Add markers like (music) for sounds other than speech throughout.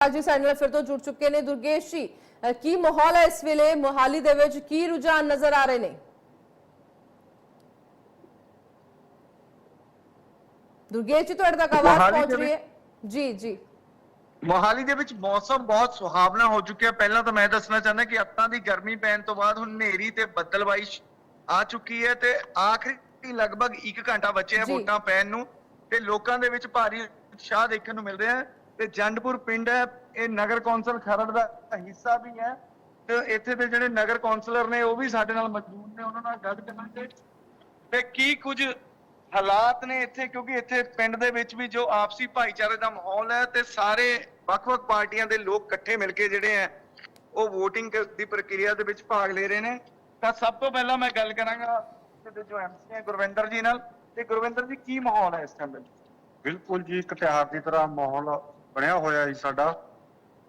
ਅੱਜ ਜੀ ਸਾਡੇ ਨਾਲ ਫਿਰ ਤੋਂ ਜੁੜ ਚੁੱਕੇ ਨੇ। ਦੁਰਗੇਸ਼ ਜੀ ਕੀ ਮਾਹੌਲ ਹੈ ਇਸ ਵੇਲੇ? ਮੋਹਾਲੀ ਦੇ ਵਿੱਚ ਕੀ ਰੁਝਾਨ ਨਜ਼ਰ ਆ ਰਹੇ ਨੇ? ਦੁਰਗੇਸ਼ ਜੀ ਤੁਹਾਡੇ ਤੱਕ ਆਵਾਜ਼ ਪਹੁੰਚ ਰਹੀ ਹੈ? ਜੀ ਜੀ। ਮੋਹਾਲੀ ਦੇ ਵਿੱਚ ਮੌਸਮ ਬਹੁਤ ਸੁਹਾਵਣਾ ਹੋ ਚੁੱਕਿਆ ਪਹਿਲਾਂ ਤਾਂ ਮੈਂ ਦੱਸਣਾ ਚਾਹੁੰਦਾ ਕਿ ਅੱਤਾਂ ਦੀ ਗਰਮੀ ਪੈਣ ਤੋਂ ਬਾਅਦ ਹੁਣ ਹਨੇਰੀ ਤੇ ਬੱਦਲਬਾਈ ਆ ਚੁੱਕੀ ਹੈ ਤੇ ਆਖਰੀ ਲਗਭਗ 1 ਘੰਟਾ ਬਚਿਆ। ਵੋਟਾਂ ਪੈਣ ਨੂੰ ਤੇ ਲੋਕਾਂ ਦੇ ਵਿੱਚ ਭਾਰੀ ਉਤਸ਼ਾਹ ਦੇਖਣ ਨੂੰ ਮਿਲ ਰਿਹਾ ਹੈ। ਤੇ ਜੰਡਪੁਰ ਪਿੰਡ ਹੈ, ਇਹ ਨਗਰ ਕੌਂਸਲ ਖਰੜ ਦਾ ਹਿੱਸਾ ਵੀ ਹੈ ਤੇ ਇੱਥੇ ਦੇ ਜਿਹੜੇ ਨਗਰ ਕੌਂਸਲਰ ਨੇ, ਉਹ ਵੀ ਸਾਡੇ ਨਾਲ ਮੌਜੂਦ ਨੇ, ਉਹਨਾਂ ਨਾਲ ਗੱਲ ਕਰਾਂਗੇ। ਤੇ ਕੀ ਕੁਝ ਹਾਲਾਤ ਨੇ ਇੱਥੇ? ਕਿਉਂਕਿ ਇੱਥੇ ਪਿੰਡ ਦੇ ਵਿੱਚ ਵੀ ਜੋ ਆਪਸੀ ਭਾਈਚਾਰੇ ਦਾ ਮਾਹੌਲ ਹੈ ਤੇ ਸਾਰੇ ਵੱਖ-ਵੱਖ ਪਾਰਟੀਆਂ ਦੇ ਲੋਕ ਇਕੱਠੇ ਮਿਲ ਕੇ ਜਿਹੜੇ ਆ ਉਹ VOTING ਦੀ ਪ੍ਰਕਿਰਿਆ ਦੇ ਵਿੱਚ ਭਾਗ ਲੈ ਰਹੇ ਨੇ। ਤਾਂ ਸਭ ਤੋਂ ਪਹਿਲਾਂ ਮੈਂ ਗੱਲ ਕਰਾਂਗਾ ਇਹਦੇ ਜੋ ਐਮਸੀ ਹੈ, ਗੁਰਵਿੰਦਰ ਜੀ ਨਾਲ। ਤੇ ਗੁਰਵਿੰਦਰ ਜੀ, ਕੀ ਮਾਹੌਲ ਹੈ ਇਸ ਟਾਈਮ ਬਿਲਕੁਲ ਜੀ, ਇੱਕ ਤਿਉਹਾਰ ਦੀ ਤਰ੍ਹਾਂ ਮਾਹੌਲ ਬਣਿਆ ਹੋਇਆ ਜੀ ਸਾਡਾ।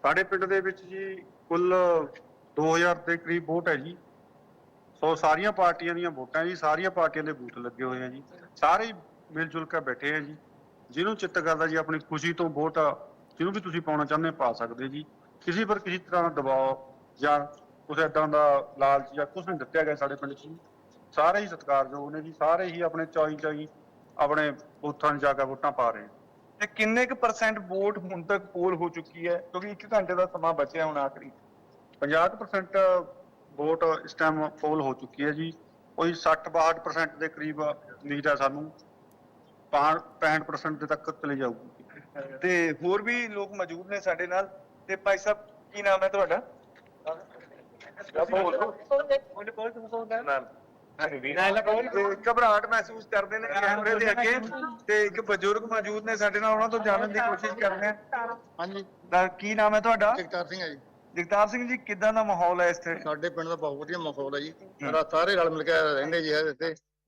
ਸਾਡੇ ਪਿੰਡ ਦੇ ਵਿੱਚ ਜੀ ਕੁੱਲ 2000 ਦੇ ਕਰੀਬ ਵੋਟ ਹੈ ਜੀ। ਸੋ ਸਾਰੀਆਂ ਪਾਰਟੀਆਂ ਦੀਆਂ ਵੋਟਾਂ ਜੀ, ਸਾਰੀਆਂ ਪਾਰਟੀਆਂ ਦੇ ਬੂਥ ਲੱਗੇ ਹੋਏ ਆ ਜੀ। ਸਾਰੇ ਮਿਲ ਜੁਲ ਕੇ ਬੈਠੇ ਆ ਜੀ। ਜਿਹਨੂੰ ਚਿੱਤ ਕਰਦਾ ਜੀ, ਆਪਣੀ ਖੁਸ਼ੀ ਤੋਂ ਵੋਟ ਜਿਹਨੂੰ ਵੀ ਤੁਸੀਂ ਪਾਉਣਾ ਚਾਹੁੰਦੇ ਪਾ ਸਕਦੇ ਜੀ। ਕਿਸੇ ਪਰ ਕਿਸੇ ਤਰ੍ਹਾਂ ਦਾ ਦਬਾਅ ਜਾਂ ਕੁਛ ਏਦਾਂ ਦਾ ਲਾਲਚ ਜਾਂ ਕੁਛ ਨਹੀਂ ਦਿੱਤਾ ਗਿਆ ਸਾਡੇ ਪਿੰਡ 'ਚ ਸਾਰੇ ਹੀ ਸਤਿਕਾਰਯੋਗ ਨੇ ਜੀ। ਸਾਰੇ ਹੀ ਆਪਣੇ ਚੌਈ ਚੌਈ ਆਪਣੇ ਬੂਥਾਂ 'ਚ ਜਾ ਕੇ ਵੋਟਾਂ ਪਾ ਰਹੇ ਆ। ਤੇ ਕਿੰਨੇ ਕੁ ਪਰਸੈਂਟ ਵੋਟ ਹੁਣ ਤੱਕ ਪੋਲ ਹੋ ਚੁੱਕੀ ਹੈ? ਕਿਉਂਕਿ 1 ਘੰਟੇ ਦਾ ਸਮਾਂ ਬਚਿਆ ਹੁਣ ਆਖਰੀ। 50% ਵੋਟ ਇਸ ਟਾਈਮ ਪੋਲ ਹੋ ਚੁੱਕੀ ਹੈ ਜੀ। ਕੋਈ 60-62% ਦੇ ਕਰੀਬ ਉਮੀਦ ਹੈ ਸਾਨੂੰ। 65% ਦੇ ਤੱਕ ਚਲੇ ਜਾਊਗੀ। ਤੇ ਹੋਰ ਵੀ ਲੋਕ ਮੌਜੂਦ ਨੇ ਸਾਡੇ ਨਾਲ। ਤੇ ਭਾਈ ਸਾਹਿਬ ਕੀ ਨਾਮ ਹੈ ਤੁਹਾਡਾ? ਤੇ ਘਬਰਾਹਟ ਮਹਿਸੂਸ ਕਰਦੇ ਨੇ ਕੈਮਰੇ ਦੇ ਅੱਗੇ ਤੇ ਇੱਕ ਬਜ਼ੁਰਗ ਮੌਜੂਦ ਨੇ ਸਾਡੇ ਨਾਲ ਉਹਨਾਂ ਤੋਂ ਜਾਣਨ ਦੀ ਕੋਸ਼ਿਸ਼ ਕਰਦੇ ਆ। ਹਾਂਜੀ। ਤਾਂ ਕੀ ਨਾਮ ਹੈ ਤੁਹਾਡਾ? ਜਗਤਾਰ ਸਿੰਘ ਹੈ ਜੀ। ਜਗਤਾਰ ਸਿੰਘ ਜੀ ਕਿੱਦਾਂ ਦਾ ਮਾਹੌਲ ਹੈ ਇੱਥੇ? ਸਾਡੇ ਪਿੰਡ ਦਾ ਬਹੁਤ ਵਧੀਆ ਮਾਹੌਲ ਹੈ ਜੀ। ਸਾਰਾ ਸਾਰੇ ਰਲ ਮਿਲ ਕੇ ਰਹਿੰਦੇ ਜੀ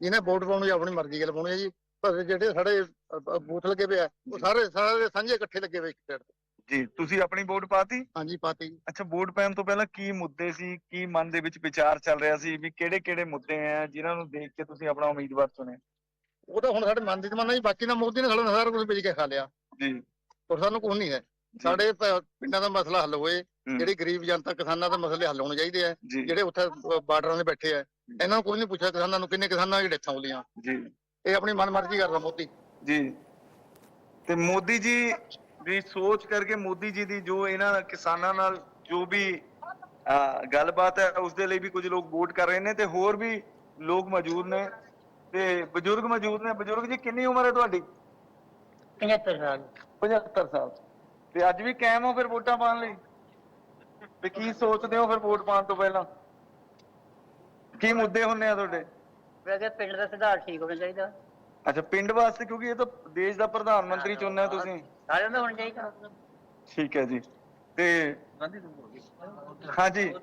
ਜਿਹਨੇ ਵੋਟ ਪਾਉਣੀ ਆਪਣੀ ਮਰਜ਼ੀ ਗੱਲ ਪਾਉਣੀ ਹੈ ਜੀ। ਪਰ ਜਿਹੜੇ ਸਾਡੇ ਅ, ਅ, ਬੂਥ ਲੱਗੇ ਪਿਆ ਉਹ ਸਾਰੇ ਸਾਰੇ ਸਾਂਝੇ ਇਕੱਠੇ ਲੱਗੇ ਹੋਏ ਇੱਕ ਸਾਈਡ ਤੇ। ਜੀ ਤੁਸੀਂ ਆਪਣੀ ਵੋਟ ਪਾਤੀ? ਹਾਂਜੀ ਪਾਤੀ ਜੀ। ਅੱਛਾ ਵੋਟ ਪੈਣ ਤੋਂ ਪਹਿਲਾਂ ਕੀ ਮੁੱਦੇ ਸੀ? ਕੀ ਮਨ ਦੇ ਵਿੱਚ ਵਿਚਾਰ ਚੱਲ ਰਿਹਾ ਸੀ ਵੀ ਕਿਹੜੇ ਕਿਹੜੇ ਮੁੱਦੇ ਆ ਜਿਨ੍ਹਾਂ ਨੂੰ ਦੇਖ ਕੇ ਤੁਸੀਂ ਆਪਣਾ ਉਮੀਦਵਾਰ ਚੁਣਿਆ? ਉਹ ਤਾਂ ਹੁਣ ਸਾਡੇ ਮਨ ਦੀ ਤਮੰਨਾ ਜੀ ਬਾਕੀ ਨਾ ਮੋਦੀ ਨੇ ਸਾਡਾ ਸਾਰਾ ਕੁਝ ਵੇਚ ਕੇ ਖਾ ਲਿਆ। ਜੀ। ਪਰ ਸਾਨੂੰ ਕੁਝ ਨਹੀਂ ਹੈ। ਸਾਡੇ ਪ- ਪਿੰਡਾਂ ਦਾ ਮਸਲਾ ਹੱਲ ਹੋਏ ਹੂੰ, ਜਿਹੜੀ ਗਰੀਬ ਜਨਤਾ ਕਿਸਾਨਾਂ ਦੇ ਮਸਲੇ ਹੱਲ ਹੋਣੇ ਚਾਹੀਦੇ ਆ ਜੀ। ਜਿਹੜੇ ਉੱਥੇ ਬਾਰਡਰਾਂ ਦੇ ਬੈਠੇ ਆ ਇਹਨਾਂ ਨੂੰ ਕੋਈ ਨਹੀਂ ਪੁੱਛਿਆ ਕਿਸਾਨਾਂ ਨੂੰ ਕਿੰਨੇ ਕਿਸਾਨਾਂ ਦੀ ਡੈਥਾਂ ਹੋਈਆਂ। ਜੀ। ਇਹ ਆਪਣੀ ਮਨਮਰਜ਼ੀ ਕਰਦਾ ਮੋਦੀ। ਜੀ। ਤੇ ਮੋਦੀ ਜੀ ਦੀ ਸੋਚ ਕਰਕੇ ਮੋਦੀ ਜੀ ਦੀ ਜੋ ਇਹਨਾਂ ਕਿਸਾਨਾਂ ਨਾਲ ਜੋ ਵੀ ਗੱਲਬਾਤ ਹੈ ਉਸ ਦੇ ਲਈ ਵੀ ਕੁਝ ਲੋਕ ਵੋਟ ਕਰ ਰਹੇ ਨੇ ਤੇ ਹੋਰ ਵੀ ਲੋਕ ਮੌਜੂਦ ਨੇ ਤੇ ਬਜ਼ੁਰਗ ਮੌਜੂਦ ਨੇ। ਬਜ਼ੁਰਗ ਜੀ ਕਿੰਨੀ ਉਮਰ ਹੈ ਤੁਹਾਡੀ? 75 ਸਾਲ। 75 ਸਾਲ। ਤੇ ਅੱਜ ਵੀ ਕਾਇਮ ਹੋ ਫਿਰ ਵੋਟਾਂ ਪਾਉਣ ਲਈ? ਤੇ ਕੀ ਸੋਚਦੇ ਹੋ ਫਿਰ ਵੋਟ ਪਾਉਣ ਤੋਂ ਪਹਿਲਾਂ? ਕੀ ਮੁੱਦੇ ਹੁੰਨੇ ਆ ਤੁਹਾਡੇ? ਵੈਸੇ ਪਿੰਡ ਦਾ ਸੁਧਾਰ ਠੀਕ ਹੋਣਾ ਚਾਹੀਦਾ। ਅੱਛਾ ਪਿੰਡ ਵਾਸਤੇ ਕਿਉਂਕਿ ਇਹ ਤਾਂ ਦੇਸ਼ ਦਾ ਪ੍ਰਧਾਨ ਮੰਤਰੀ ਚੁਣਨਾ ਤੁਸੀਂ। ਸਾਰਿਆਂ ਦਾ ਹੋਣਾ ਚਾਹੀਦਾ ਠੀਕ ਹੈ ਜੀ। ਤੇ ਹਾਂਜੀ।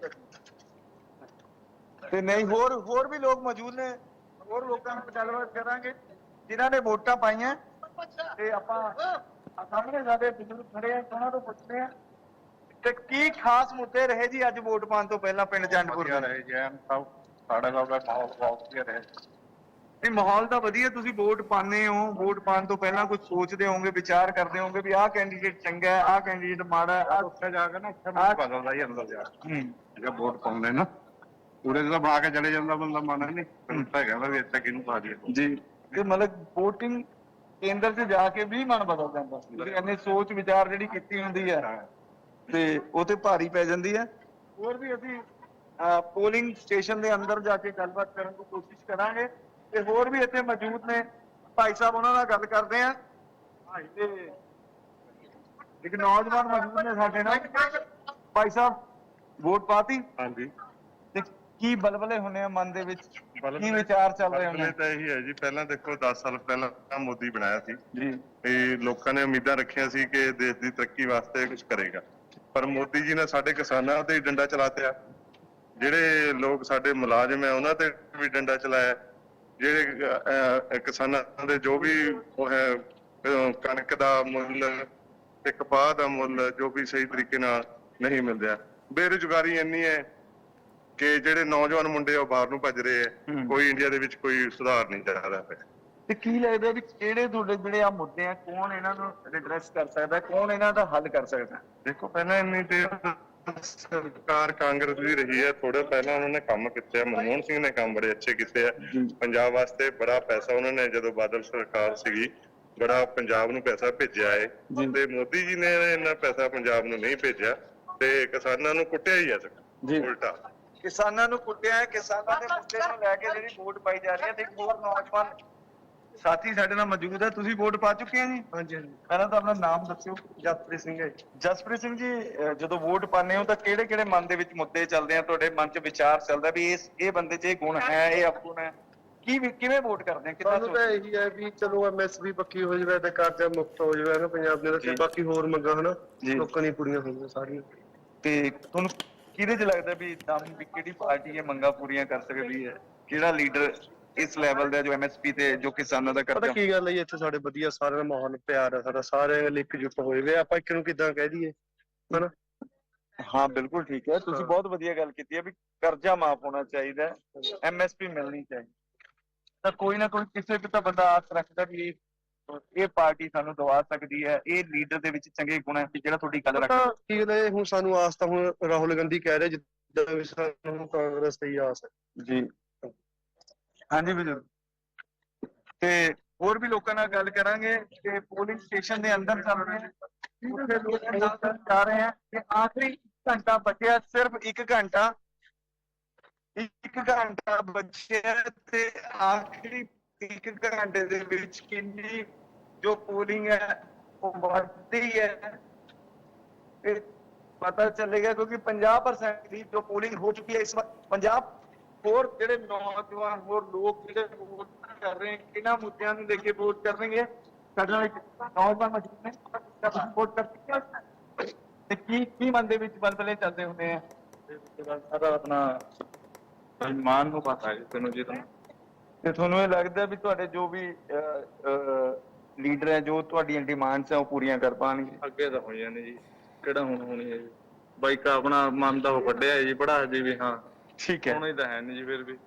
ਤੇ ਨਹੀਂ ਹੋਰ ਹੋਰ ਵੀ ਲੋਕ ਮੌਜੂਦ ਨੇ। ਹੋਰ ਲੋਕਾਂ ਨਾਲ ਗੱਲਬਾਤ ਕਰਾਂਗੇ। ਜਿਨ੍ਹਾਂ ਨੇ ਵੋਟਾਂ ਪਾਈਆਂ। ਤੇ ਆਪਾਂ ਸਾਹਮਣੇ ਸਾਡੇ ਬਜ਼ੁਰਗ ਖੜੇ ਆ ਉਹਨਾਂ ਤੋਂ ਪੁੱਛਦੇ ਆ। ਤੇ ਕੀ ਖਾਸ ਮੁੱਦੇ ਰਹੇ ਜੀ ਅੱਜ ਵੋਟ ਪਾਉਣ ਤੋਂ ਪਹਿਲਾਂ ਪਿੰਡ ਜੰਡਪੁਰ ਵਧੀਆ ਦੇ ਰਹੇ ਜੈਨ ਸਭ ਸਾਡਾ ਸਭ ਦਾ ਮਾਹੌਲ ਬਹੁਤ ਵਧੀਆ ਰਹੇ। ਇਹ ਮਾਹੌਲ ਤਾਂ ਵਧੀਆ ਤੁਸੀਂ ਵੋਟ ਪਾਉਂਦੇ ਹੋ। ਵੋਟ ਪਾਉਣ ਤੋਂ ਪਹਿਲਾਂ ਕੁਝ ਸੋਚਦੇ ਹੋਵੋਗੇ ਵਿਚਾਰ ਕਰਦੇ ਹੋਵੋਗੇ ਵੀ ਆਹ ਕੈਂਡੀਡੇਟ ਚੰਗਾ ਹੈ ਆਹ ਕੈਂਡੀਡੇਟ ਮਾੜਾ ਹੈ ਆਹ ਉੱਥੇ ਜਾ ਕੇ ਨਾ ਆਹ- ਮਨ ਬਦਲਦਾ ਹੀ ਅੰਦਰ ਜਾ ਹੂੰ। ਜਿਹੜਾ ਵੋਟ ਪਾਉਂਦੇ ਨਾ ਪੂਰੇ ਦਾ ਬਣਾ ਕੇ ਚਲੇ ਜਾਂਦਾ ਬੰਦਾ ਮਨ ਨਹੀਂ ਤਾਂ ਹੈਗਾ ਵੀ ਇੱਥੇ ਕਿਹਨੂੰ ਪਾ ਦਈਏ ਜੀ। ਤੇ ਮਤਲਬ VOTING ਕੇਂਦਰ 'ਚ ਜਾ ਕੇ ਵੀ ਮਨ ਬਦਲ ਜਾਂਦਾ। ਤੁਸੀਂ ਇੰਨੀ ਸੋਚ ਵਿਚਾਰ ਜਿਹੜੀ ਕੀਤੀ ਹੁੰਦੀ ਹੈ ਤੇ ਉਹ ਤੇ ਭਾਰੀ ਪੈ ਜਾਂਦੀ ਹੈ। ਹੋਰ ਵੀ ਅਸੀਂ ਪੋਲਿੰਗ ਸਟੇਸ਼ਨ ਦੇ ਅੰਦਰ ਜਾ ਕੇ ਗੱਲਬਾਤ ਕਰਨ ਦੀ ਕੋਸ਼ਿਸ਼ ਕਰਾਂਗੇ। ਤੇ ਹੋਰ ਵੀ ਇੱਥੇ ਮੌਜੂਦ ਨੇ। ਭਾਈ ਸਾਹਿਬ ਉਹਨਾਂ ਨਾਲ ਗੱਲ ਕਰਦੇ ਆ ਤੇ ਇੱਕ ਨੌਜਵਾਨ ਮੌਜੂਦ ਨੇ ਸਾਡੇ ਨਾਲ। ਭਾਈ ਸਾਹਿਬ ਵੋਟ ਪਾਤੀ? ਹਾਂਜੀ। ਤੇ ਕੀ ਬਲਬਲੇ ਹੁੰਨੇ ਆ ਮਨ ਦੇ ਵਿੱਚ? ਕੀ ਬਲਬਲੇ- ਵਿਚਾਰ ਚੱਲ ਰਹੇ ਹੁੰਨੇ ਤਾਂ ਇਹੀ ਹੈ ਜੀ। ਪਹਿਲਾਂ ਦੇਖੋ 10 ਸਾਲ ਪਹਿਲਾਂ ਮੋਦੀ ਬਣਾਇਆ ਸੀ। ਜੀ। ਤੇ ਲੋਕਾਂ ਨੇ ਉਮੀਦਾਂ ਰੱਖੀਆਂ ਸੀ ਕਿ ਦੇਸ਼ ਦੀ ਤਰੱਕੀ ਵਾਸਤੇ ਕੁਝ ਕਰੇਗਾ। ਪਰ ਮੋਦੀ ਜੀ ਨੇ ਸਾਡੇ ਕਿਸਾਨਾਂ ਤੇ ਹੀ ਡੰਡਾ ਚਲਾਤਿਆ ਜਿਹੜੇ ਲੋਕ ਸਾਡੇ ਮੁਲਾਜ਼ਮ ਹੈ ਉਹਨਾਂ ਤੇ ਵੀ ਡੰਡਾ ਚਲਾਇਆ। ਜਿਹੜੇ ਕਿਸਾਨਾਂ ਦੇ ਜੋ ਵੀ ਉਹ ਹੈ ਕਣਕ ਦਾ ਮੁੱਲ ਤੇ ਕਪਾਹ ਦਾ ਮੁੱਲ ਜੋ ਵੀ ਸਹੀ ਤਰੀਕੇ ਨਾਲ ਨਹੀਂ ਮਿਲ ਰਿਹਾ ਬੇਰੁਜ਼ਗਾਰੀ ਇੰਨੀ ਹੈ ਕਿ ਜਿਹੜੇ ਨੌਜਵਾਨ ਮੁੰਡੇ ਉਹ ਬਾਹਰ ਨੂੰ ਭੱਜ ਰਹੇ ਆ। ਕੋਈ ਇੰਡੀਆ ਦੇ ਵਿੱਚ ਕੋਈ ਸੁਧਾਰ ਨਹੀਂ ਚੱਲ ਰਿਹਾ ਪਿਆ। ਤੇ ਕੀ ਲੱਗਦਾ ਵੀ ਕਿਹੜੇ ਤੁਹਾਡੇ ਜਿਹੜੇ ਆ ਮੁੱਦੇ ਆ ਕੌਣ ਇਹਨਾਂ ਨੂੰ ਐਡਰੈਸ ਕਰ ਸਕਦਾ ਕੌਣ ਇਹਨਾਂ ਦਾ ਹੱਲ ਕਰ ਸਕਦਾ? ਦੇਖੋ ਪਹਿਲਾਂ ਇੰਨੀ ਦੇਰ ਸਰਕਾਰ ਕਾਂਗਰਸ ਦੀ ਰਹੀ ਹੈ। ਥੋੜੇ ਪਹਿਲਾਂ ਉਹਨਾਂ ਨੇ ਕੰਮ ਕੀਤੇ ਆ। ਮਨਮੋਹਨ ਸਿੰਘ ਨੇ ਕੰਮ ਬੜੇ ਅੱਛੇ ਕੀਤੇ ਆ। ਪੰਜਾਬ ਵਾਸਤੇ ਬੜਾ ਪੈਸਾ ਉਹਨਾਂ ਨੇ ਜਦੋਂ ਬਾਦਲ ਸਰਕਾਰ ਸੀਗੀ ਬੜਾ ਪੰਜਾਬ ਨੂੰ ਪੈਸਾ ਭੇਜਿਆ ਹੈ ਤੇ ਮੋਦੀ ਜੀ ਨੇ ਇੰਨਾ ਪੈਸਾ ਪੰਜਾਬ ਨੂੰ ਨਹੀਂ ਭੇਜਿਆ ਤੇ ਕਿਸਾਨਾਂ ਨੂੰ ਕੁੱਟਿਆ ਹੀ ਆ ਜੀ। ਉਲਟਾ। ਕਿਸਾਨਾਂ ਨੂੰ ਕੁੱਟਿਆ ਹੈ। ਕਿਸਾਨਾਂ ਦੇ ਮੁੱਦੇ ਨੂੰ ਲੈ ਕੇ ਜਿਹੜੀ ਵੋਟ ਪਾਈ ਜਾ ਰਹੀ ਹੈ। ਤੇ ਇੱਕ ਹੋਰ ਨੌਜਵਾਨ ਸਾਥੀ ਸਾਡੇ ਨਾਲ ਮੌਜੂਦ ਹੈ ਤੁਸੀਂ ਵੋਟ ਪਾ ਚੁੱਕੇ ਹੋ ਜੀ? ਹਾਂਜੀ ਹਾਂਜੀ। ਪਹਿਲਾਂ ਤਾਂ ਆਪਣਾ ਨਾਮ ਦੱਸਿਓ ਜਸਪ੍ਰੀਤ ਸਿੰਘ ਹੈ ਜੀ। ਜਸਪ੍ਰੀਤ ਸਿੰਘ ਜੀ ਅਹ ਜਦੋਂ ਵੋਟ ਪਾਉਂਦੇ ਹੋ ਤਾਂ ਕਿਹੜੇ ਕਿਹੜੇ ਮਨ ਦੇ ਵਿੱਚ ਮੁੱਦੇ ਚੱਲਦੇ ਆ? ਤੁਹਾਡੇ ਮਨ 'ਚ ਵਿਚਾਰ ਚੱਲਦਾ ਵੀ ਇਸ ਇਹ ਬੰਦੇ 'ਚ ਇਹ ਗੁਣ ਹੈ ਇਹ ਅਵਗੁਣ ਹੈ। ਕੀ ਵੀ- ਕਿਵੇਂ ਵੋਟ ਕਰਦੇ ਆ? ਕਿੱਦਾਂ ਸਾਨੂੰ ਤਾਂ ਸੋਚਦੇ ਇਹੀ ਹੈ ਵੀ ਚਲੋ ਐਮਐਸਪੀ ਪੱਕੀ ਹੋ ਜਾਵੇ ਤੇ ਕਰਜ਼ਾ ਮੁਕਤ ਹੋ ਜਾਵੇ ਨਾ ਪੰਜਾਬ ਦੇ ਜੀ। ਵਿੱਚ ਬਾਕੀ ਹੋਰ ਮੰਗਾਂ ਹਨਾ ਜੀ। ਲੋਕਾਂ ਦੀਆਂ ਪੂਰੀਆਂ ਹੋਣਗੀਆਂ ਸਾਰੀਆਂ। ਤੇ ਤੁਹਾਨੂੰ ਕਿਹਦੇ 'ਚ ਲੱਗਦਾ ਵੀ ਦਮ ਵੀ ਕਿਹੜੀ ਪਾਰਟੀ ਇਹ ਮੰਗਾਂ ਪੂਰੀਆਂ ਕਰ ਸਕਦੀ ਹੈ? ਕਿਹੜਾ ਲੀਡਰ ਇਸ ਲੈਵਲ ਦਾ ਜੋ ਐਮਐਸਪੀ ਤੇ ਜੋ ਕਿਸਾਨਾਂ ਦਾ ਪਤਾ ਕਰਜ਼ਾ ਕੀ ਗੱਲ ਹੈ ਜੀ, ਇੱਥੇ ਸਾਡੇ ਵਧੀਆ ਸਾਰਿਆਂ ਦਾ ਮਾਹੌਲ ਪਿਆਰ ਹੈ ਸਾਡਾ ਸਾਰੇ ਲਿਕ ਜੁਟ ਹੋਏ ਵੇ ਆਪਾਂ ਇੱਕ ਨੂੰ ਕਿਦਾਂ ਕਹਿ ਦਈਏ ਹਨਾ? ਹਾਂ ਬਿਲਕੁਲ ਠੀਕ ਹੈ ਤੁਸੀਂ ਹਾਂ। ਬਹੁਤ ਵਧੀਆ ਗੱਲ ਕੀਤੀ ਹੈ ਵੀ ਕਰਜ਼ਾ ਮਾਫ ਹੋਣਾ ਚਾਹੀਦਾ ਹੈ ਐਮਐਸਪੀ ਮਿਲਣੀ ਚਾਹੀਦੀ ਤਾਂ ਕੋਈ ਨਾ ਕੋਈ ਕਿਸੇ ਤੇ ਤਾਂ ਬੰਦਾ ਆਸ ਰੱਖਦਾ ਵੀ ਇਹ- ਪਾਰਟੀ ਸਾਨੂੰ ਦਵਾ ਸਕਦੀ ਹੈ ਇਹ ਲੀਡਰ ਦੇ ਵਿੱਚ ਚੰਗੇ ਗੁਣ ਹੈ ਵੀ ਜਿਹੜਾ ਤੁਹਾਡੀ ਗੱਲ ਰੱਖ ਪਤਾ ਕੀ ਹੈ ਹੁਣ ਸਾਨੂੰ ਆਸ ਤਾਂ ਹੁਣ ਰਾਹੁਲ ਗਾਂਧੀ ਕਹਿ ਰਿਹਾ ਜਿੱਦਾਂ ਵੀ ਸਾਨੂੰ ਕਾਂਗਰਸ ਤੇ ਹੀ ਆਸ ਹੈ। ਜੀ। ਹਾਂਜੀ ਬਜ਼ੁਰਗ ਤੇ ਹੋਰ ਵੀ ਲੋਕਾਂ ਨਾਲ ਗੱਲ ਕਰਾਂਗੇ ਤੇ ਪੋਲਿੰਗ ਸਟੇਸ਼ਨ ਦੇ ਅੰਦਰ ਚੱਲ ਰਹੇ ਉੱਥੇ ਲੋਕ ਨਾਲ ਜਾ ਰਹੇ ਹਨ ਕਿ ਆਖਰੀ ਘੰਟਾ ਬਚਿਆ, ਸਿਰਫ 1 ਘੰਟਾ। ਇੱਕ ਘੰਟਾ ਬਚਿਆ ਤੇ ਆਖਰੀ ਇੱਕ ਘੰਟੇ ਦੇ ਵਿੱਚ ਕਿੰਨੀ ਜੋ ਪੋਲਿੰਗ ਹੈ, ਉਹ ਵੱਧਦੀ ਹੈ। ਇਹ ਪਤਾ ਚੱਲੇਗਾ ਕਿਉਂਕਿ 50% ਦੀ ਜੋ ਪੋਲਿੰਗ ਹੋ ਚੁੱਕੀ ਹੈ, ਇਸ ਵਾਰ ਪੰਜਾਬ ਹੋਰ ਜਿਹੜੇ ਨੌਜਵਾਨ ਹੋਰ ਲੋਕ ਜਿਹੜੇ ਵੋਟ ਕਰ ਰਹੇ ਹਨ ਕਿਹਨਾਂ ਮੁੱਦਿਆਂ ਨੂੰ ਲੈ ਕੇ ਵੋਟ ਕਰਨਗੇ। ਸਾਡੇ ਨਾਲ ਨੌਜਵਾਨ ਮੌਜੂਦ ਨੇ ਵੋਟ ਕਰ ਹੋ ਤੇ ਕੀ ਕੀ ਮਨ ਦੇ ਵਿੱਚ ਬਲਬਲੇ ਚੱਲਦੇ ਹੁੰਦੇ ਆ? ਸਾਰਾ ਆਪਣਾ ਮਾਨ ਨੂੰ ਪਤਾ ਹੈ ਤੈਨੂੰ ਜੀ ਤੁਹਾਨੂੰ ਤੇ ਤੁਹਾਨੂੰ ਇਹ ਲੱਗਦਾ ਵੀ ਤੁਹਾਡੇ ਜੋ ਵੀ ਲੀਡਰ ਹੈ ਜੋ ਤੁਹਾਡੀਆਂ ਡਿਮਾਂਡਸ ਹੈ ਉਹ ਪੂਰੀਆਂ ਕਰ ਪਾਣਗੇ? ਅੱਗੇ ਤਾਂ ਹੋ ਜਾਂਦੇ ਜੀ ਕਿਹੜਾ ਹੁਣ ਹੋਣੀ ਹੈ ਜੀ? ਬਾਈਕ ਆਪਣਾ ਮਨ ਦਾ ਉਹ ਕੱਢਿਆ ਹੈ ਜੀ ਪੜਾ ਜੀ ਵੀ ਹਾਂ। ਠੀਕ ਹੈ। ਹੋਣੀ ਤਾਂ ਹੈ ਨਹੀਂ ਜੀ ਫਿਰ ਵੀ।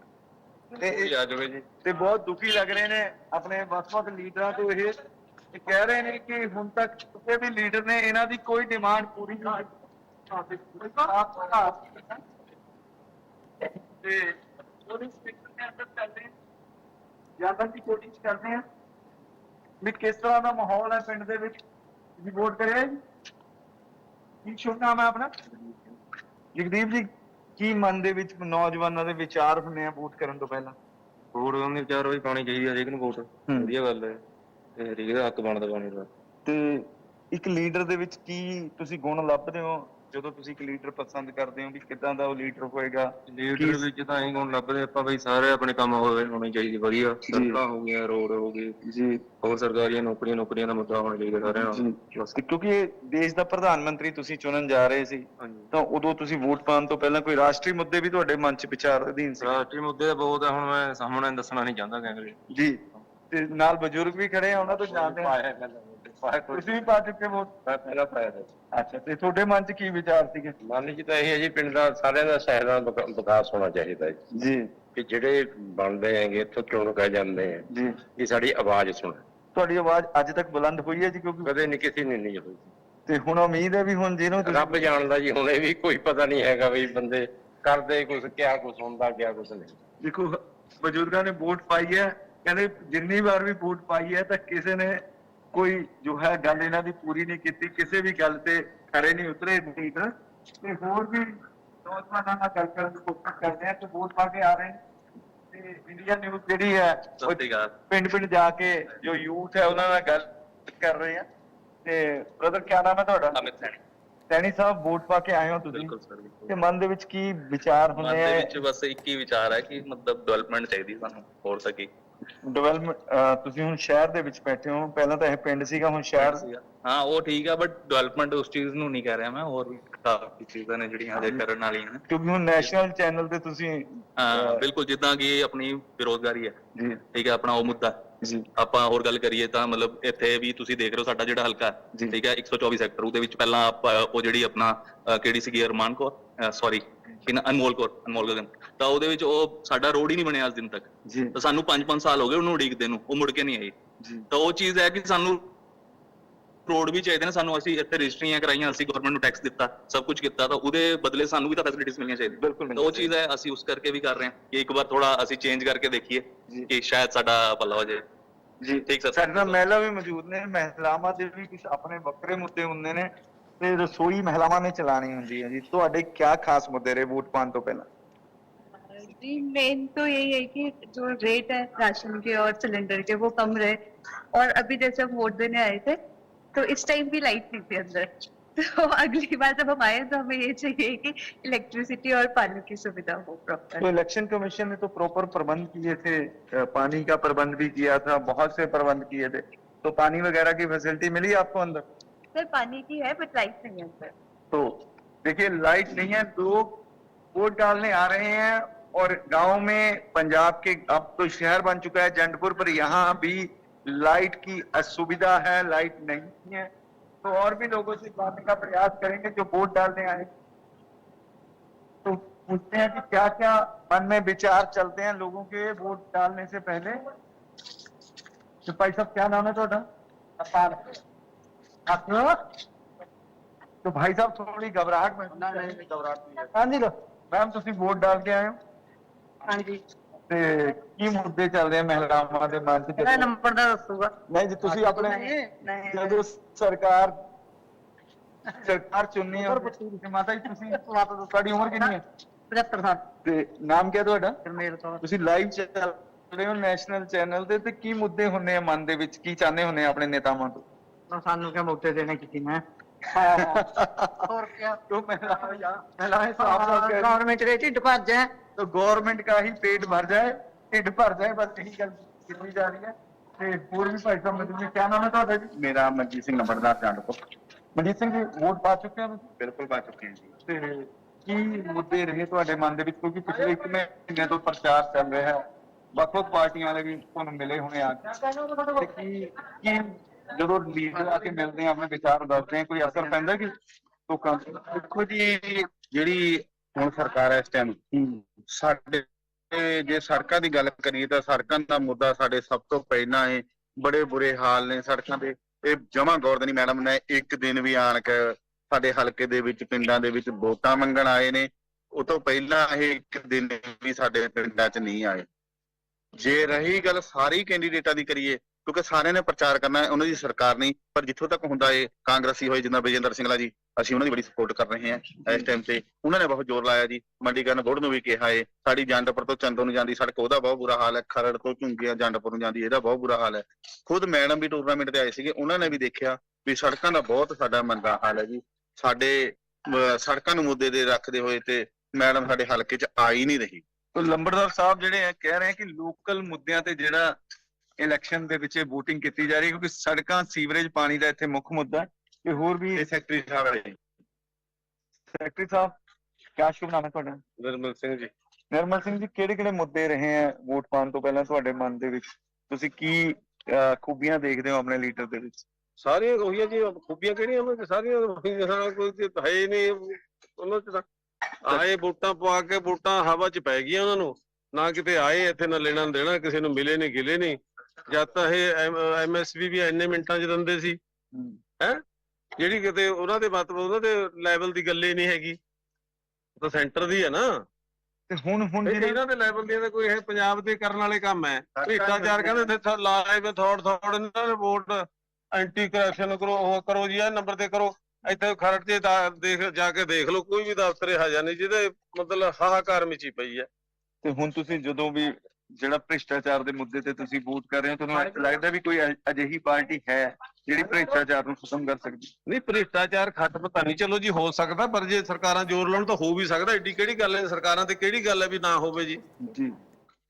ਤੇ ਇਹ- ਆ ਜਾਵੇ ਜੀ। ਤੇ ਬਹੁਤ ਦੁਖੀ ਲੱਗ ਰਹੇ ਨੇ ਆਪਣੇ ਵੱਖ-ਵੱਖ ਲੀਡਰਾਂ ਤੋਂ ਇਹ। ਇਹ ਕਹਿ ਰਹੇ ਨੇ ਕਿ ਹੁਣ ਤੱਕ ਕਿਸੇ ਵੀ ਲੀਡਰ ਨੇ ਇਹਨਾਂ ਦੀ ਕੋਈ ਡਿਮਾਂਡ ਪੂਰੀ ਨਹੀਂ ਕੀਤੀ। ਤੇ ਪੁਲਿਸ ਸਟੇਸ਼ਨ ਦੇ ਅੰਦਰ ਚੱਲਦੇ ਜਾਣਨ ਦੀ ਕੋਸ਼ਿਸ਼ ਕਰਦੇ ਆ। ਵੀ ਕਿਸ ਤਰ੍ਹਾਂ ਦਾ ਮਾਹੌਲ ਹੈ ਪਿੰਡ ਦੇ ਵਿੱਚ? ਤੁਸੀਂ ਵੋਟ ਕਰਿਆ ਜੀ? ਕੀ ਸ਼ੁਭ ਨਾਮ ਹੈ ਆਪਣਾ? ਜਗਦੀਪ ਜੀ। ਕੀ ਮਨ ਦੇ ਵਿੱਚ ਨੌਜਵਾਨਾਂ ਦੇ ਵਿਚਾਰ ਹੁੰਦੇ ਆ ਵੋਟ ਕਰਨ ਤੋਂ ਪਹਿਲਾਂ? ਵੋਟ ਉਹਨੇ ਵਿਚਾਰ ਹੋਈ ਪਾਣੀ ਚਾਹੀਦੀ ਆ ਹਰੇਕ ਨੂੰ ਵੋਟ ਵਧੀਆ ਗੱਲ ਹੈ। ਤੇ ਹਰੇਕ ਦਾ ਹੱਕ ਬਣਦਾ ਪਾਣੀ ਦਾ। ਤੇ ਇੱਕ ਲੀਡਰ ਦੇ ਵਿੱਚ ਕੀ ਤੁਸੀਂ ਗੁਣ ਲੱਭਦੇ ਹੋ? ਜਦੋਂ ਤੁਸੀਂ ਇੱਕ ਲੀਡਰ ਪਸੰਦ ਕਰਦੇ ਹੋ ਵੀ ਕਿਦਾਂ ਦਾ ਉਹ ਲੀਡਰ ਹੋਏਗਾ? ਲੀਡਰ ਵਿੱਚ ਤਾਂ ਐਂ ਕੋਣ ਲੱਭਦੇ ਆਪਾਂ ਬਈ ਸਾਰੇ ਆਪਣੇ ਕੰਮ ਹੋਵੇ ਹੋਣੇ ਚਾਹੀਦੇ ਵਧੀਆ। ਸੜਕਾਂ ਹੋ ਗਈਆਂ ਰੋਡ ਹੋ ਗਏ। ਜੀ। ਹੋਰ ਸਰਕਾਰੀਆਂ ਨੌਕਰੀਆਂ ਨੌਕਰੀਆਂ ਦਾ ਮੁੱਦਾ ਹੋਣਾ ਚਾਹੀਦਾ ਸਾਰਿਆਂ ਜੀ। ਬਸ ਕਿਉਂਕਿ ਇਹ ਦੇਸ਼ ਦਾ ਪ੍ਰਧਾਨ ਮੰਤਰੀ ਤੁਸੀਂ ਚੁਣਨ ਜਾ ਰਹੇ ਸੀ ਤਾਂ ਉਦੋਂ ਤੁਸੀਂ ਵੋਟ ਪਾਉਣ ਤੋਂ ਪਹਿਲਾਂ ਕੋਈ ਰਾਸ਼ਟਰੀ ਮੁੱਦੇ ਵੀ ਤੁਹਾਡੇ ਮਨ 'ਚ ਵਿਚਾਰ ਅਧੀਨ ਸੀ? ਰਾਸ਼ਟਰੀ ਮੁੱਦੇ ਤਾਂ ਬਹੁਤ ਆ ਹੁਣ ਮੈਂ ਸਾਹਮਣੇ ਦੱਸਣਾ ਨਹੀਂ ਚਾਹੁੰਦਾ ਕਹਿੰਦੇ ਜੀ। ਤੇ ਨਾਲ ਬਜ਼ੁਰਗ ਵੀ ਖੜੇ ਆ ਉਹਨਾਂ ਤੋਂ ਜਾਣਦੇ ਆ? ਤੁਸੀਂ ਵੀ ਪਾ ਚੁੱਕੇ ਵੋਟ ਪਹਿਲਾਂ ਪਾਇਆ ਅੱਛਾ ਤੇ ਤੁਹਾਡੇ ਮਨ 'ਚ ਕੀ ਵਿਚਾਰ ਸੀਗੇ? ਮੰਨ ਜੀ ਤਾਂ ਇਹ ਹੈ ਜੀ ਪਿੰਡ ਦਾ ਸਾਰਿਆਂ ਦਾ ਸ਼ਹਿਰ ਦਾ ਵਿਕਾ- ਵਿਕਾਸ ਹੋਣਾ ਚਾਹੀਦਾ ਹੈ ਜੀ। ਕਿ ਜਿਹੜੇ ਬਣਦੇ ਹੈਗੇ ਇੱਥੋਂ ਚੁਣ ਕੇ ਜਾਂਦੇ ਹੈ ਜੀ। ਕਿ ਸਾਡੀ ਆਵਾਜ਼ ਸੁਣੇ। ਤੁਹਾਡੀ ਆਵਾਜ਼ ਅੱਜ ਤੱਕ ਬੁਲੰਦ ਹੋਈ ਹੈ ਜੀ ਕਿਉਂਕਿ ਕਦੇ ਨਹੀਂ ਕਿਸੇ ਨੇ ਨਹੀਂ ਹੋਈ। ਤੇ ਹੁਣ ਉਮੀਦ ਹੈ ਵੀ ਹੁਣ ਜਿਹਨੂੰ ਤੁਸੀਂ ਰੱਬ ਜਾਣਦਾ ਜੀ ਹੁਣ ਇਹ ਵੀ ਕੋਈ ਪਤਾ ਨਹੀਂ ਹੈਗਾ ਵੀ ਬੰਦੇ ਕਰਦੇ ਕੁਝ ਕਿਆ ਕੁਝ ਹੁੰਦਾ ਕਿਆ ਕੁਝ ਨਹੀਂ। ਦੇਖੋ ਬਜ਼ੁਰਗਾਂ ਨੇ ਵੋਟ ਪਾਈ ਹੈ। ਕਹਿੰਦੇ ਜਿੰਨੀ ਵਾਰ ਵੀ ਵੋਟ ਪਾਈ ਹੈ ਤਾਂ ਕਿਸੇ ਨੇ ਕੋਈ ਜੋ ਹੈ ਗੱਲ ਇਹਨਾਂ ਦੀ ਪੂਰੀ ਨਹੀਂ ਕੀਤੀ ਕਿਸੇ ਵੀ ਗੱਲ ਤੇ ਖਰੇ ਨਹੀਂ ਉਤਰੇ ਲੀਡਰ ਤੇ ਹੋਰ ਵੀ ਨੌਜਵਾਨਾਂ ਨਾਲ ਗੱਲ ਕਰਨ ਦੀ ਕੋਸ਼ਿਸ਼ ਕਰਦੇ ਆ ਤੇ ਵੋਟ ਪਾ ਕੇ ਆ ਰਹੇ ਤੇ ਇੰਡੀਆ ਨਿਊਜ਼ ਜਿਹੜੀ ਹੈ ਪਿੰਡ ਪਿੰਡ ਜਾ ਕੇ ਜੋ ਯੂਥ ਹੈ ਉਹਨਾਂ ਨਾਲ ਗੱਲ ਕਰ ਰਹੇ ਆ। ਤੇ ਬ੍ਰਦਰ ਕੀ ਨਾਮ ਹੈ ਤੁਹਾਡਾ? ਅਮਿਤ ਸੈਣੀ। ਸੈਣੀ ਸਾਹਿਬ ਵੋਟ ਪਾ ਕੇ ਆਏ ਹੋ ਤੁਸੀਂ। ਬਿਲਕੁਲ ਸਰ ਤੇ ਮਨ ਦੇ ਵਿੱਚ ਕੀ ਵਿਚਾਰ ਮਨ ਹੁੰਦੇ ਦੇ ਆ? ਵਿੱਚ ਬਸ ਇੱਕ ਹੀ ਵਿਚਾਰ ਹੈ ਕਿ ਮਤਲਬ ਡਿਵੈਲਪਮੈਂਟ ਚਾਹੀਦੀ ਸਾਨੂੰ ਹੋਰ ਤਾਂ ਕੀ। ਡਿਵੈਲਪਮੈਂਟ ਤੁਸੀਂ ਹੁਣ ਸ਼ਹਿਰ ਦੇ ਵਿੱਚ ਬੈਠੇ ਹੋ ਪਹਿਲਾਂ ਤਾਂ ਇਹ ਪਿੰਡ ਸੀਗਾ ਹੁਣ ਸ਼ਹਿਰ ਹਾਂ ਉਹ ਠੀਕ ਆ ਬਟ ਡਿਵੈਲਪਮੈਂਟ ਉਸ ਚੀਜ਼ ਨੂੰ ਨਹੀਂ ਕਹਿ ਰਿਹਾ ਮੈਂ ਹੋਰ ਵੀ ਕਾਫੀ ਚੀਜ਼ਾਂ ਨੇ ਜਿਹੜੀਆਂ ਹਜੇ ਕਰਨ ਵਾਲੀਆਂ ਨੇ। ਕਿਉਂਕਿ ਹੁਣ ਨੈਸ਼ਨਲ ਚੈਨਲ ਤੇ ਤੁਸੀਂ ਹਾਂ ਬਿਲਕੁਲ ਜਿੱਦਾਂ ਕਿ ਆਪਣੀ ਬੇਰੋਜ਼ਗਾਰੀ ਹੈ ਜੀ। ਠੀਕ ਹੈ ਆਪਣਾ ਉਹ ਮੁੱਦਾ। ਜੀ। ਆਪਾਂ ਹੋਰ ਗੱਲ ਕਰੀਏ ਤਾਂ ਮਤਲਬ ਇੱਥੇ ਵੀ ਤੁਸੀਂ ਦੇਖ ਰਹੇ ਹੋ ਸਾਡਾ ਜਿਹੜਾ ਹਲਕਾ ਠੀਕ ਹੈ 124 ਸੈਕਟਰ ਉਹਦੇ ਵਿੱਚ ਪਹਿਲਾਂ ਆਪਾਂ ਉਹ ਜਿਹੜੀ ਆਪਣਾ ਕਿਹੜੀ ਸੀਗੀ ਅਰਮਾਨ ਕੌਰ? ਸੌਰੀ ਕਿ ਅਨਮੋਲ ਕੌਰ ਅਨਮੋਲ ਗਗਨ। ਤਾਂ ਉਹਦੇ ਵਿੱਚ ਉਹ ਸਾਡਾ ਰੋਡ ਹੀ ਨਹੀਂ ਬਣਿਆ ਅੱਜ ਦਿਨ ਤੱਕ। ਜੀ। ਤਾਂ ਸਾਨੂੰ 5-5 ਸਾਲ ਹੋ ਗਏ ਉਹਨੂੰ ਉਡੀਕਦੇ ਨੂੰ ਉਹ ਮੁੜ ਕੇ ਨਹੀਂ ਆਈ ਜੀ। ਤਾਂ ਉਹ ਚੀਜ਼ ਹੈ ਕਿ ਸਾਨੂੰ ਰੋਡ ਵੀ ਚਾਹੀਦੇ ਨੇ ਸਾਨੂੰ ਅਸੀਂ ਇੱਥੇ ਰਜਿਸਟਰੀਆਂ ਕਰਾਈਆਂ ਅਸੀਂ ਗਵਰਨਮੈਂਟ ਨੂੰ ਟੈਕਸ ਦਿੱਤਾ ਸਭ ਕੁਝ ਕੀਤਾ ਤਾਂ ਉਹਦੇ ਬਦਲੇ ਸਾਨੂੰ ਵੀ ਤਾਂ ਫੈਸਿਲਿਟੀਆਂ ਮਿਲਣੀਆਂ ਚਾਹੀਦੀਆਂ। ਬਿਲਕੁਲ ਤਾਂ ਉਹ ਚੀਜ਼ ਹੈ ਅਸੀਂ ਉਸ ਕਰਕੇ ਵੀ ਕਰ ਰਹੇ ਹਾਂ ਕਿ ਇੱਕ ਵਾਰ ਥੋੜਾ ਅਸੀਂ ਚੇਂਜ ਕਰਕੇ ਦੇਖੀਏ। ਕਿ ਸ਼ਾਇਦ ਸਾਡਾ ਭਲਾ ਹੋ ਜਾਏ। ਜੀ। ਠੀਕ ਸਰ। ਸਾਡੇ ਨਾਲ ਮਹਿਲਾ ਵੀ ਮੌਜੂਦ ਨੇ ਮਹਿਲਾਵਾਂ ਦੇ ਵੀ ਕੁਝ ਆਪਣੇ ਵੱਖਰੇ ਮੁੱਦੇ ਹੁੰਦੇ ਨੇ ਤੇ ਰਸੋਈ ਮਹਿਲਾਵਾਂ ਨੇ ਚਲਾਣੀ ਹੁੰਦੀ ਹੈ ਜੀ ਤੁਹਾਡੇ ਕੀ ਖਾਸ ਮੁੱਦੇ ਰਹੇ ਵੋਟ ਪਾਉਣ ਤੋਂ ਪਹਿਲਾਂ जी मेन तो यही है कि जो रेट है राशन के और सिलेंडर के वो कम रहे और अभी जैसे हम वोट देने आए थे तो इस टाइम भी लाइट नहीं थी अंदर तो अगली बार जब हम आए तो हमें ये चाहिए कि इलेक्ट्रिसिटी और पानी की सुविधा हो तो प्रॉपर इलेक्शन कमीशन ने तो प्रॉपर प्रबंध किए थे अ, पानी का प्रबंध भी किया था बहुत से प्रबंध किए थे तो पानी वगैरह की फैसिलिटी मिली आपको अंदर सर पानी की है बट लाइट नहीं है सर तो देखिए लाइट नहीं है लोग वोट डालने आ रहे हैं और गाँव में पंजाब के अब तो शहर बन चुका है जंडपुर पर यहाँ भी लाइट की असुविधा है लाइट नहीं है। तो और भी लोगों से बात का प्रयास करेंगे जो वोट डालने आए। तो पूछते हैं कि क्या क्या मन में विचार चलते हैं लोगों के वोट डालने से पहले। तो भाई साहब क्या नाम है थोड़ा? ਆਪਣਾ तो भाई साहब थोड़ी घबराहट में ਨਹੀਂ ਨਹੀਂ ਘਬਰਾਹਟ ਨਹੀਂ ਹੈ हाँ जी लो मैम ਤੁਸੀਂ ਵੋਟ ਡਾਲ ਕੇ ਆਏ ਹੋ ਹਾਂਜੀ ਤੇ ਕੀ ਮੁੱਦੇ ਚੱਲ ਰਹੇ ਆ ਮਹਿਲਾਵਾਂ ਦੇ ਮਨ 'ਚ ਕਿਹੜਾ ਜਦੋਂ- ਨੰਬਰ ਦਾ ਦੱਸੂਗਾ ਨਹੀਂ ਜੀ ਤੁਸੀਂ ਆਪਣੇ ਨਹੀਂ ਜਦੋਂ ਸਰਕਾਰ ਸਰਕਾਰ ਚੁਣਨੀ ਹੈ ਤੇ ਮਾਤਾ ਜੀ ਤੁਸੀਂ (laughs) ਤੁਹਾਡੀ ਉਮਰ ਕਿੰਨੀ ਹੈ 75 ਸਾਲ ਤੇ ਨਾਮ ਕੀ ਹੈ ਤੁਹਾਡਾ ਗਰਮੇਲ ਕੌਰ ਤੁਸੀਂ ਲਾਈਵ ਚੱਲ ਰਹੇ ਹੋ ਨੈਸ਼ਨਲ ਚੈਨਲ ਤੇ ਤੇ ਕੀ ਮੁੱਦੇ ਹੁੰਦੇ ਆ ਮਨ ਦੇ ਵਿੱਚ ਕੀ ਚਾਹੁੰਦੇ ਹੁੰਦੇ ਆ ਆਪਣੇ ਨੇਤਾਵਾਂ ਤੋਂ ਤਾਂ ਸਾਨੂੰ ਕਿਆ ਮੌਕੇ ਦੇਣੇ ਕੀਤੀ ਮੈਂ ਹੋਰ ਕਿਆ तो महिला महिलाएं साफ साफ कह रही हैं, ਗਵਰਨਮੈਂਟ ਦੇ ਢਿੱਡ ਭੱਜ ਹੈ तो गवर्नमेंट का ही पेट भर जाए ढिड भर जाए बस यही गल की जा रही है ਤੇ ਹੋਰ ਵੀ ਭਾਈ ਸਾਹਿਬ ਮਤਲਬ ਕੀ ਨਾਮ ਹੈ ਤੁਹਾਡਾ ਜੀ ਮੇਰਾ ਮਨਜੀਤ ਸਿੰਘ ਨੰਬਰਦਾਰ ਜੰਡਪੁਰ ਮਨਜੀਤ ਸਿੰਘ ਜੀ ਵੋਟ ਪਾ ਚੁੱਕੇ ਹੋ ਤੁਸੀਂ? ਬਿਲਕੁਲ ਪਾ ਚੁੱਕੇ ਹਾਂ ਜੀ ਤੇ ਕੀ ਮੁੱਦੇ ਰਹੇ ਤੁਹਾਡੇ ਮਨ ਦੇ ਵਿੱਚ ਕਿਉਂਕਿ ਪਿਛਲੇ ਇੱਕ ਮਹੀਨੇ ਤੋਂ ਪ੍ਰਚਾਰ ਚੱਲ ਰਿਹਾ ਹੈ ਵੱਖ ਵੱਖ ਪਾਰਟੀਆਂ ਵਾਲੇ ਵੀ ਤੁਹਾਨੂੰ ਮਿਲੇ ਹੋਣੇ ਆ ਤੇ ਕੀ ਕੀ ਜਦੋਂ ਲੀਡਰ ਆ ਕੇ ਮਿਲਦੇ ਆ ਆਪਣੇ ਵਿਚਾਰ ਦੱਸਦੇ ਆ ਕੋਈ ਅਸਰ ਪੈਂਦਾ ਕਿ ਲੋਕਾਂ ਤੇ? ਦੇਖੋ ਜੀ ਜਿਹੜੀ ਹੁਣ ਸਰਕਾਰ ਹੈ ਇਸ ਟਾਈਮ ਸਾਡੇ ਜੇ ਸੜਕਾਂ ਦੀ ਗੱਲ ਕਰੀਏ ਤਾਂ ਸੜਕਾਂ ਦਾ ਮੁੱਦਾ ਸਾਡੇ ਸਭ ਤੋਂ ਪਹਿਲਾਂ ਹੈ ਬੜੇ ਬੁਰੇ ਹਾਲ ਨੇ ਸੜਕਾਂ ਦੇ। ਇਹ ਜਮਾ ਗੌਰਦਨੀ ਮੈਡਮ ਨੇ ਇੱਕ ਦਿਨ ਵੀ ਆਣ ਕੇ ਸਾਡੇ ਹਲਕੇ ਦੇ ਵਿੱਚ ਪਿੰਡਾਂ ਦੇ ਵਿੱਚ ਵੋਟਾਂ ਮੰਗਣ ਆਏ ਨੇ। ਉਹ ਤੋਂ ਪਹਿਲਾਂ ਇਹ ਇੱਕ ਦਿਨ ਵੀ ਸਾਡੇ ਪਿੰਡਾਂ 'ਚ ਨਹੀਂ ਆਏ। ਜੇ ਰਹੀ ਗੱਲ ਸਾਰੀ ਕੈਂਡੀਡੇਟਾਂ ਦੀ ਕਰੀਏ ਕਿਉਂਕਿ ਸਾਰਿਆਂ ਨੇ ਪ੍ਰਚਾਰ ਕਰਨਾ ਹੈ ਉਹਨਾਂ ਦੀ ਸਰਕਾਰ ਨਹੀਂ ਪਰ ਜਿੱਥੋਂ ਤੱਕ ਹੁੰਦਾ ਏ ਕਾਂਗਰਸੀ ਹੋਏ ਜਿੱਦਾਂ ਵਿਜੇਂਦਰ ਸਿੰਘਲਾ ਜੀ ਅਸੀਂ ਉਹਨਾਂ ਦੀ ਬੜੀ ਸਪੋਰਟ ਕਰ ਰਹੇ ਹਾਂ ਇਸ ਟਾਈਮ ਤੇ। ਉਹਨਾਂ ਨੇ ਬਹੁਤ ਜ਼ੋਰ ਲਾਇਆ ਜੀ। ਮੰਡੀਕਰਨ ਬੋਰਡ ਨੂੰ ਵੀ ਕਿਹਾ ਏ ਸਾਡੀ ਜੰਡਪੁਰ ਤੋਂ ਚੰਦੋ ਨੂੰ ਜਾਂਦੀ ਸੜਕ ਉਹਦਾ ਬਹੁਤ ਬੁਰਾ ਹਾਲ ਹੈ ਖਰੜ ਤੋਂ ਝੁੰਗੀਆਂ ਜੰਡਪੁਰ ਨੂੰ ਜਾਂਦੀ ਇਹਦਾ ਬਹੁਤ ਬੁਰਾ ਹਾਲ ਹੈ। ਖੁਦ ਮੈਡਮ ਵੀ ਟੂਰਨਾਮੈਂਟ ਤੇ ਆਏ ਸੀਗੇ ਉਹਨਾਂ ਨੇ ਵੀ ਦੇਖਿਆ ਵੀ ਸੜਕਾਂ ਦਾ ਬਹੁਤ ਸਾਡਾ ਮੰਦਾ ਹਾਲ ਹੈ ਜੀ। ਸਾਡੇ ਸੜਕਾਂ ਨੂੰ ਮੁੱਦੇ ਦੇ ਰੱਖਦੇ ਹੋਏ ਤੇ ਮੈਡਮ ਸਾਡੇ ਹਲਕੇ 'ਚ ਆ ਹੀ ਨਹੀਂ ਰਹੀ। ਲੰਬੜਦਾਰ ਸਾਹਿਬ ਜਿਹੜੇ ਆ ਕਹਿ ਰਹੇ ਆ ਕਿ ਲੋਕਲ ਮੁੱਦਿਆਂ ਤੇ ਜਿਹੜਾ ਇਲੈਕਸ਼ਨ ਦੇ ਵਿੱਚ VOTING ਕੀਤੀ ਜਾ ਰਹੀ ਹੈ ਕਿਉਂਕਿ ਸੜਕਾਂ ਸੀਵਰੇਜ ਪਾਣੀ ਦਾ ਇੱਥੇ ਮੁੱਖ ਮੁੱਦਾ ਤੇ ਹੋਰ ਵੀ ਸੈਕਟਰੀ ਸਾਹਿਬ ਹੈ ਸੈਕਟਰੀ ਸਾਹਿਬ ਕਿਆ ਸ਼ੁਭ ਨਾਮ ਹੈ ਤੁਹਾਡਾ? ਨਿਰਮਲ ਸਿੰਘ ਜੀ। ਨਿਰਮਲ ਸਿੰਘ ਜੀ ਕਿਹੜੇ ਕਿਹੜੇ ਮੁੱਦੇ ਰਹੇ ਆ ਵੋਟ ਪਾਉਣ ਤੋਂ ਪਹਿਲਾਂ ਤੁਹਾਡੇ ਮਨ ਦੇ ਵਿੱਚ? ਤੁਸੀਂ ਕੀ ਖੂਬੀਆਂ ਦੇਖਦੇ ਹੋ ਆਪਣੇ ਲੀਡਰ ਦੇ ਵਿੱਚ? ਸਾਰੀਆਂ ਉਹੀ ਜੀ ਖੂਬੀਆਂ ਕਿਹੜੀਆਂ ਉਹਨਾਂ ਦੀ ਸਾਰੀਆਂ ਕੋਈ ਤੇ ਹੈ ਹੀ ਨਹੀਂ ਉਹਨਾਂ ਚ ਤਾਂ ਆਏ ਵੋਟਾਂ ਪਵਾ ਕੇ ਵੋਟਾਂ ਹਵਾ ਚ ਪੈ ਗਈਆਂ ਉਹਨਾਂ ਨੂੰ। ਨਾ ਕਿਤੇ ਆਏ ਇੱਥੇ ਨਾ ਲੈਣਾ ਦੇਣਾ ਕਿਸੇ ਨੂੰ ਮਿਲੇ ਨਹੀਂ ਗਿਲੇ ਨਹੀਂ। ਜਦ ਤਾਂ ਇਹ ਐਮਐਸਪੀ ਵੀ ਇੰਨੇ ਮਿੰਟਾਂ ਚ ਦਿੰਦੇ ਸੀ। ਜਿਹੜੀ ਕਿਤੇ ਉਹਨਾਂ ਦੇ ਮਤਲਬ ਉਹਨਾਂ ਦੇ ਲੈਵਲ ਦੀ ਗੱਲ ਹੀ ਨਹੀਂ ਹੈਗੀ। ਉਹ ਤਾਂ ਸੈਂਟਰ ਦੀ ਹੈ ਨਾ। ਤੇ ਹੁਣ ਹੁਣ ਜਿਹੜੇ ਇਹਨਾਂ ਦੇ ਲੈਵਲ ਦੀਆਂ ਤਾਂ ਕੋਈ ਇਹ ਪੰਜਾਬ ਦੇ ਕਰਨ ਵਾਲੇ ਕੰਮ ਹੈ। ਭ੍ਰਿਸ਼ਟਾਚਾਰ ਕਹਿੰਦੇ ਇੱਥੇ ਲਾਏ ਵੇ ਥੋੜ ਥੋੜ ਇਹਨਾਂ ਨੇ ਵੋਟ ਐਂਟੀ ਕਰਪਸ਼ਨ ਕਰੋ ਉਹ ਕਰੋ ਜੀ ਇਹ ਨੰਬਰ ਤੇ ਕਰੋ। ਇੱਥੇ ਖਰੜ ਤੇ ਦੇਖ ਜਾ ਕੇ ਦੇਖ ਲਓ ਕੋਈ ਵੀ ਦਫ਼ਤਰ ਇਹੋ ਜਿਹਾ ਨਹੀਂ ਜਿਹਦੇ ਮਤਲਬ ਹਾਹਾਕਾਰ ਮਚੀ ਪਈ ਹੈ। ਤੇ ਹੁਣ ਤੁਸੀਂ ਜਦੋਂ ਵੀ ਜਿਹੜਾ ਭ੍ਰਿਸ਼ਟਾਚਾਰ ਦੇ ਮੁੱਦੇ ਤੇ ਤੁਸੀਂ ਵੋਟ ਕਰ ਰਹੇ ਹੋ ਤੁਹਾਨੂੰ ਲੱਗਦਾ ਵੀ ਕੋਈ ਅਜਿਹੀ ਪਾਰਟੀ ਹੈ ਜਿਹੜੀ ਭ੍ਰਿਸ਼ਟਾਚਾਰ ਨੂੰ ਖਤਮ ਕਰ ਸਕਦੀ? ਨਹੀਂ ਭ੍ਰਿਸ਼ਟਾਚਾਰ ਖਤਮ ਤਾਂ ਨਹੀਂ ਚਲੋ ਜੀ ਹੋ ਸਕਦਾ ਪਰ ਜੇ ਸਰਕਾਰਾਂ ਜ਼ੋਰ ਲਾਉਣ ਤਾਂ ਹੋ ਵੀ ਸਕਦਾ ਏਡੀ ਕਿਹੜੀ ਗੱਲ ਹੈ ਸਰਕਾਰਾਂ ਤੇ ਕਿਹੜੀ ਗੱਲ ਹੈ ਵੀ ਨਾ ਹੋਵੇ ਜੀ? ਜੀ।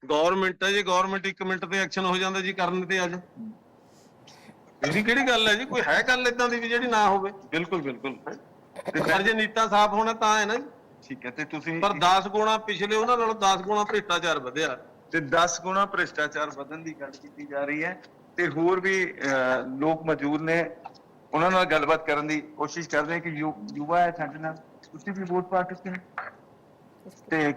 ਗਵਰਨਮੈਂਟ ਹੈ ਜੀ ਗਵਰਨਮੈਂਟ ਇੱਕ ਮਿੰਟ ਤੇ ਐਕਸ਼ਨ ਹੋ ਜਾਂਦਾ ਜੀ ਕਰਨ ਤੇ ਅੱਜ। ਇਹਦੀ ਕਿਹੜੀ ਗੱਲ ਹੈ ਜੀ? ਕੋਈ ਹੈ ਗੱਲ ਇਦਾਂ ਦੀ ਵੀ ਜਿਹੜੀ ਨਾ ਹੋਵੇ? ਬਿਲਕੁਲ ਬਿਲਕੁਲ। ਪਰ ਜੇ ਨੀਤਾ ਸਾਫ਼ ਹੋਣਾ ਤਾਂ ਹੈ ਨਾ ਜੀ। ਠੀਕ ਹੈ ਤੇ ਤੁਸੀਂ ਪਰ 10 ਗੁਣਾ ਪਿਛਲੇ ਉਹਨਾਂ ਨਾਲੋਂ 10 ਗੁਣਾ ਭ੍ਰਿਸ਼ਟਾਚਾਰ ਵਧਿਆ। ਤੇ 10 ਗੁਣਾ ਭ੍ਰਿਸ਼ਟਾਚਾਰ ਵਧਣ ਦੀ ਗੱਲ ਕੀਤੀ ਜਾ ਰਹੀ ਹੈ ਤੇ ਹੋਰ ਵੀ ਅਹ, ਲੋਕ ਮੌਜੂਦ ਨੇ ਉਹਨਾਂ ਨਾਲ ਗੱਲਬਾਤ ਕਰਨ ਦੀ ਕੋਸ਼ਿਸ਼ ਕਰਦੇ ਹਾਂ ਕਿ ਯੁ- ਯੁਵਾ ਹੈ ਸਾਡੇ ਨਾਲ। ਤੁਸੀਂ ਵੀ ਵੋਟ ਪਾ ਚੁੱਕੇ ਹੋ। ਤੇ